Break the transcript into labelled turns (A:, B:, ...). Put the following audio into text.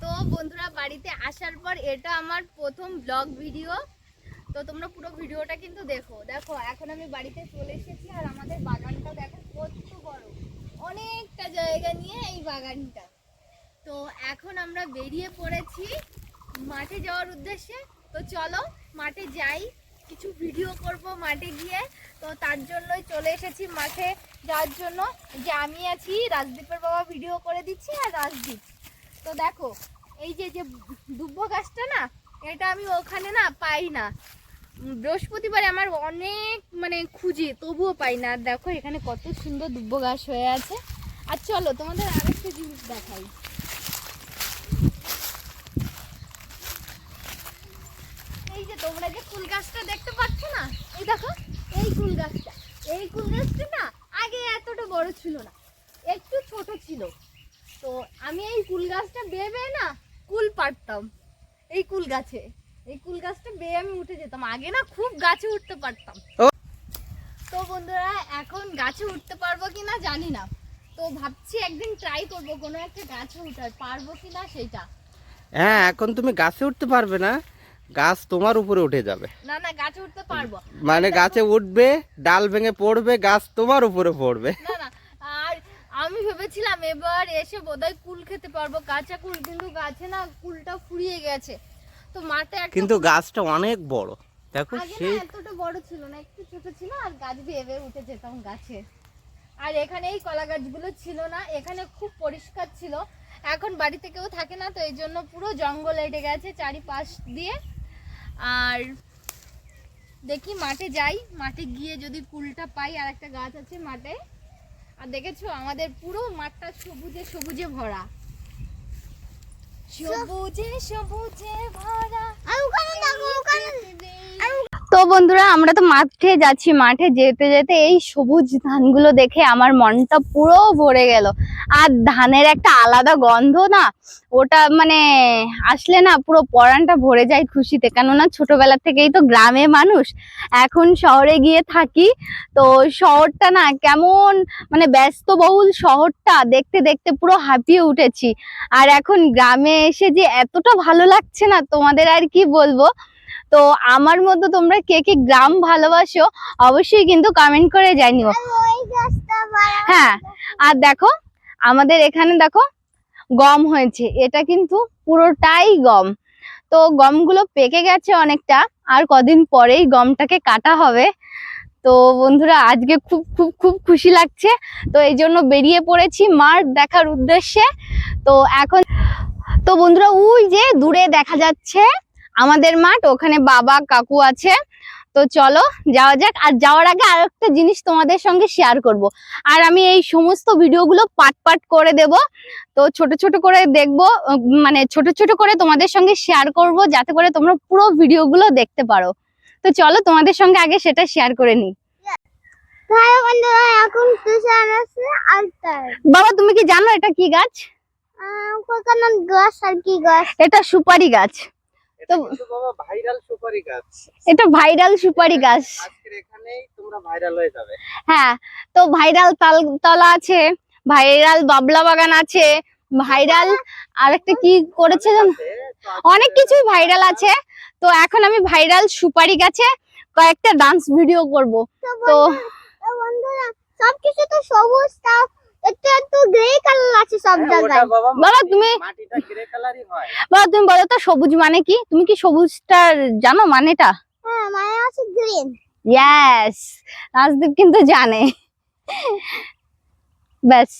A: তো বন্ধুরা, বাড়িতে আসার পর এটা আমার প্রথম ব্লগ ভিডিও তো তোমরা পুরো ভিডিওটা কিন্তু দেখো। দেখো, এখন আমি বাড়িতে চলে এসেছি আর আমাদের বাগানটা দেখো কত বড়। অনেকটা জায়গা নিয়ে এই বাগানটা। তো এখন আমরা বেরিয়ে পড়েছি মাঠে যাওয়ার উদ্দেশ্যে। তো চলো, মাঠে যাই। কিছু ভিডিও করব মাঠে গিয়ে। তো তার জন্যই চলে এসেছি মাঠে যাওয়ার জন্য। যে আমি আছি, রাজদীপের বাবা ভিডিও করে দিচ্ছি আর রাজদীপ। তো দেখো, এই যে যে দুব্ব গাছটা না, এটা আমি ওখানে না পাই না। বৃহস্পতিবারে আমার অনেক মানে খুঁজি, তবুও পাই না। দেখো, এখানে কত সুন্দর দুব্ব গাছ হয়ে আছে। আর চলো, তোমাদের আরেকটা জিনিস দেখাই। এই যে, তোমরা যে ফুল গাছটা দেখতে পাচ্ছ না, এই দেখো, এই ফুল গাছটা। এই ফুল গাছটা না আগে এতটা বড় ছিল না, একটু ছোট ছিল। তো আমি এই কুল গাছটা বেয়ে বেয়ে না কুল পারতাম। এই কুল গাছে। এই কুল গাছটা বেয়ে আমি উঠে যেতাম। আগে না খুব গাছে উঠতে পারতাম। তো বন্ধুরা এখন গাছে উঠতে পারব কিনা জানি না। তো ভাবছি একদিন ট্রাই করব কোনো একটা গাছে উঠার। পারব কিনা সেটা?
B: হ্যাঁ এখন তুমি গাছে উঠতে পারবে না। গাছ তোমার উপরে উঠে যাবে।
A: না না গাছে উঠতে পারব।
B: মানে গাছে উঠবে ডাল ভেঙে পড়বে গাছ তোমার উপরে পড়বে।
A: না না আমি ভেবেছিলাম এবার এসে বোধহয় কুল খেতে পারব। কাঁচা কুল কিন্তু গাছে না কুলটা ফুরিয়ে গেছে। তো মাঠে
B: কিন্তু গাছটা অনেক বড়। দেখো সেই
A: এতটা বড় ছিল না একটু ছোট ছিল আর গাছ বেয়ে উঠে যেতাম গাছে। আর এখানে এই কলা গাছগুলো ছিল না এখানে খুব পরিষ্কার ছিল। এখন বাড়িতে কেউ থাকে না তো এই জন্য পুরো জঙ্গল এটে গেছে চারিপাশ দিয়ে। আর দেখি মাঠে যাই মাঠে গিয়ে যদি কুলটা পাই আর একটা গাছ আছে মাঠে। আর দেখেছ আমাদের পুরো মাঠটা সবুজে সবুজে ভরা। সবুজে সবুজে ভরা। বন্ধুরা, আমরা তো মাঠে যাচ্ছি। মাঠে যেতে যেতে এই সবুজ ধানগুলো দেখে আমার মনটা পুরো ভরে গেল। আর ধানের একটা আলাদা গন্ধ না, ওটা মানে আসলে না পুরো পরানটা ভরে যায় খুশিতে। কেননা ছোটবেলা থেকেই তো গ্রামে মানুষ, এখন শহরে গিয়ে থাকি। তো শহরটা না কেমন মানে ব্যস্তবহুল শহরটা, দেখতে দেখতে পুরো হাঁপিয়ে উঠেছি। আর এখন গ্রামে এসে যে এতটা ভালো লাগছে না, তোমাদের আর কি বলব? তো আমার মতো তোমরা কে কে গ্রাম ভালোবাসো অবশ্যই কিন্তু কমেন্ট করে জানিও। হ্যাঁ আর দেখো আমাদের এখানে দেখো গম হয়েছে। এটা কিন্তু পুরোটাই গম। তো গমগুলো পেকে গেছে অনেকটা আর কদিন পরেই গমটাকে কাটা হবে। তো বন্ধুরা আজকে খুব খুব খুব খুশি লাগছে। তো এই জন্য বেরিয়ে পড়েছি মাঠ দেখার উদ্দেশ্যে। তো এখন তো বন্ধুরা ওই যে দূরে দেখা যাচ্ছে আমাদের মাঠ ওখানে বাবা কাকু আছে। তো চলো যাওয়া যাক। আর যাওয়ার আগে আর একটা জিনিস তোমাদের সঙ্গে শেয়ার করব। আর আমি এই সমস্ত ভিডিওগুলো পাট পাট করে দেব। তো ছোট ছোট করে দেখব মানে ছোট ছোট করে তোমাদের সঙ্গে শেয়ার করব যাতে করে তোমরা পুরো ভিডিওগুলো দেখতে পারো। তো চলো তোমাদের সঙ্গে আগে সেটা শেয়ার করে নিই।
C: ভাই এখন আছে
A: বাবা তুমি কি জানো এটা কি গাছ?
C: গাছ আর কি গাছ?
A: এটা সুপারি গাছ।
B: এটা বাবা ভাইরাল সুপারি গাছ।
A: এটা ভাইরাল সুপারি গাছ।
B: আজকের এখানেই তোমরা ভাইরাল হয়ে যাবে।
A: হ্যাঁ তো ভাইরাল তালতলা আছে ভাইরাল বাবলা বাগান আছে ভাইরাল আর একটা কি করেছে অনেক কিছুই ভাইরাল আছে। তো এখন আমি ভাইরাল সুপারি গাছে কয়েকটা ডান্স ভিডিও করব। তো
C: বন্ধুরা সবকিছু তো সবুজ তাও একটু একটু আছে সব
B: হ্যাঁ,
C: জায়গায়।
B: বাবা,
A: তুমি-
B: মাটিটা গ্রে কালারই হয়।
A: বাবা তুমি বলো তো সবুজ মানে কি? তুমি কি সবুজটার জানো মানেটা?
C: হ্যাঁ মানে আছে গ্রিন
A: ইয়েস রাজদীপ কিন্তু জানে। ব্যাস।